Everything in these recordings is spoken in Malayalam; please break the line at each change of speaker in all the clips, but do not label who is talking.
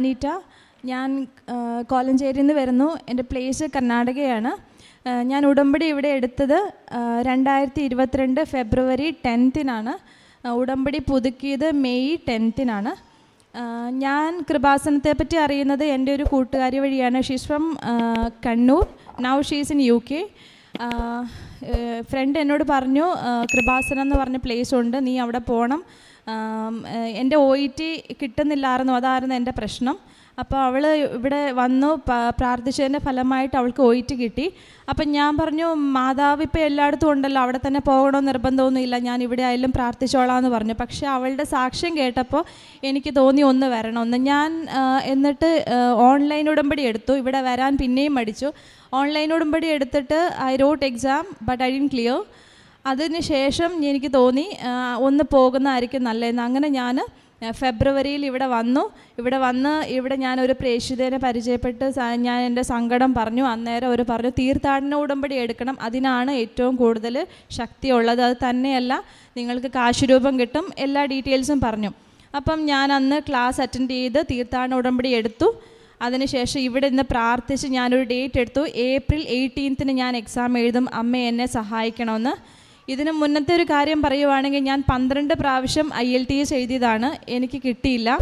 അനീറ്റ ഞാൻ കോലഞ്ചേരിയിൽ നിന്ന് വരുന്നു. എന്റെ പ്ലേസ് കർണാടകയാണ്. ഞാൻ ഉടമ്പടി ഇവിടെ എടുത്തത് രണ്ടായിരത്തി ഇരുപത്തിരണ്ട് ഫെബ്രുവരി ടെൻത്തിനാണ്. ഉടമ്പടി പുതുക്കിയത് മെയ് ടെൻത്തിനാണ്. ഞാൻ കൃപാസനത്തെ പറ്റി അറിയുന്നത് എന്റെ ഒരു കൂട്ടുകാരി വഴിയാണ്. She's from Kannur. Now she's in U K friend എന്നോട് പറഞ്ഞു കൃപാസനം എന്ന് പറഞ്ഞ പ്ലേസ് ഉണ്ട് നീ അവിടെ പോകണം എന്റെ ഒ ഇ ടി കിട്ടുന്നില്ലായിരുന്നു അതായിരുന്നു എന്റെ പ്രശ്നം. അപ്പോൾ അവൾ ഇവിടെ വന്നു പ്രാർത്ഥിച്ചതിന്റെ ഫലമായിട്ട് അവൾക്ക് ഒ ടി കിട്ടി. അപ്പം ഞാൻ പറഞ്ഞു മാതാവ് ഇപ്പോൾ എല്ലായിടത്തും ഉണ്ടല്ലോ അവിടെ തന്നെ പോകണമെന്ന് നിർബന്ധമൊന്നുമില്ല ഞാൻ ഇവിടെ ആയാലും പ്രാർത്ഥിച്ചോളാം എന്ന് പറഞ്ഞു. പക്ഷേ അവളുടെ സാക്ഷ്യം കേട്ടപ്പോൾ എനിക്ക് തോന്നി ഒന്ന് വരണമെന്ന് ഞാൻ എന്നിട്ട് ഓൺലൈൻ ഉടമ്പടി എടുത്തു. ഇവിടെ വരാൻ പിന്നെയും മടിച്ചു. ഓൺലൈൻ ഉടമ്പടി എടുത്തിട്ട് I wrote exam but I didn't clear അതിന് ശേഷം എനിക്ക് തോന്നി ഒന്ന് പോകുന്നതായിരിക്കും നല്ലതെന്ന്. അങ്ങനെ ഞാൻ ഫെബ്രുവരിയിൽ ഇവിടെ വന്നു. ഇവിടെ വന്ന് ഇവിടെ ഞാൻ ഒരു പ്രേക്ഷിതനെ പരിചയപ്പെട്ട് ഞാൻ എന്റെ സങ്കടം പറഞ്ഞു. അന്നേരം ഒരു പറഞ്ഞു തീർത്ഥാടന ഉടമ്പടി എടുക്കണം. അതിനാണ് ഏറ്റവും കൂടുതൽ ശക്തിയുള്ളത്. അത് തന്നെയല്ല നിങ്ങൾക്ക് കാശുരൂപം കിട്ടും. എല്ലാ ഡീറ്റെയിൽസും പറഞ്ഞു. അപ്പം ഞാൻ അന്ന് ക്ലാസ് അറ്റൻഡ് ചെയ്ത് തീർത്ഥാടന ഉടമ്പടി എടുത്തു. അതിനുശേഷം ഇവിടെ നിന്ന് പ്രാർത്ഥിച്ച് ഞാനൊരു ഡേറ്റ് എടുത്തു. ഏപ്രിൽ എയ്റ്റീൻത്തിന് ഞാൻ എക്സാം എഴുതും. അമ്മ എന്നെ സഹായിക്കണമെന്ന്. ഇതിന് മുന്നത്തെ ഒരു കാര്യം പറയുവാണെങ്കിൽ ഞാൻ പന്ത്രണ്ട് പ്രാവശ്യം ഐ എൽ ടി എസ് എഴുതിയതാണ്. എനിക്ക് കിട്ടിയില്ല.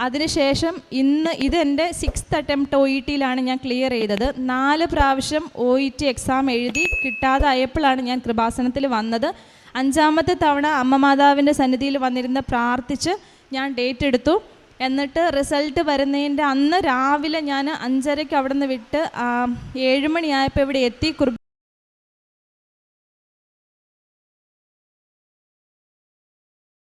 അതിനുശേഷം ഇന്ന് ഇതെന്റെ സിക്സ്ത് അറ്റംപ്റ്റ് ഒ ഇ ടിയിലാണ് ഞാൻ ക്ലിയർ ചെയ്തത്. നാല് പ്രാവശ്യം ഒ ഇ ടി എക്സാം എഴുതി കിട്ടാതെ ആയപ്പോഴാണ് ഞാൻ കൃപാസനത്തിൽ വന്നത്. അഞ്ചാമത്തെ തവണ അമ്മ മാതാവിന്റെ സന്നിധിയിൽ വന്നിരുന്ന് പ്രാർത്ഥിച്ച് ഞാൻ ഡേറ്റ് എടുത്തു. എന്നിട്ട് റിസൾട്ട് വരുന്നതിന്റെ അന്ന് രാവിലെ ഞാൻ അഞ്ചരയ്ക്ക് അവിടെ നിന്ന് വിട്ട് ഏഴുമണിയായപ്പോൾ മണിയായപ്പോൾ ഇവിടെ എത്തി കുർബ